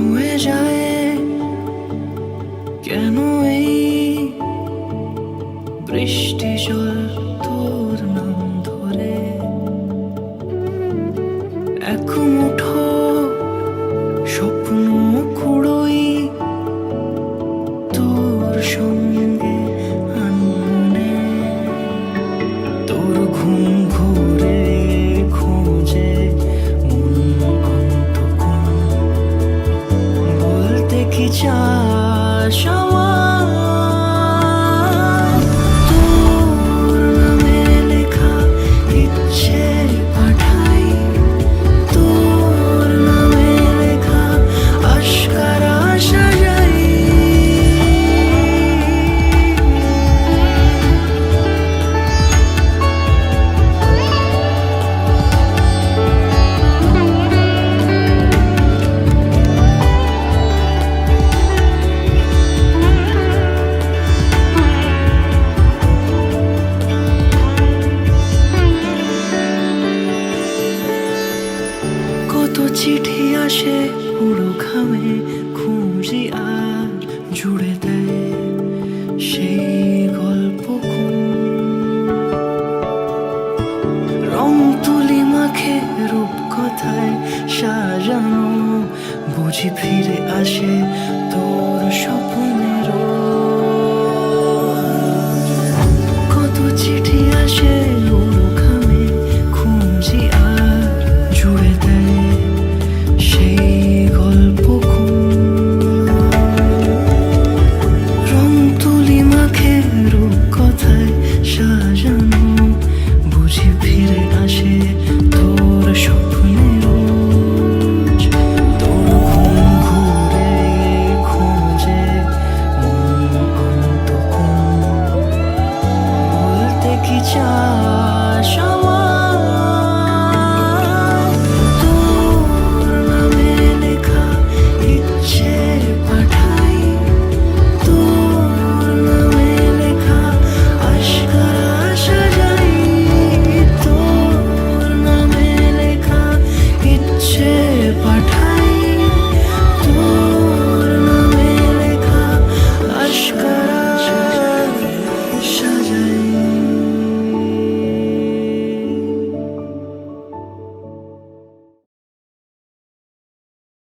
ছুঁয়ে যায় কেন এই বৃষ্টি জল তোর নাম ধরে এক মুঠো স্বপ্ন কুড়োই তোর সঙ্গে আনমনে তোর ঘুম ঘুম 下漩 মাথায় সাজানো বুঝি ফিরে আসে তোর স্বপ্নেরও চা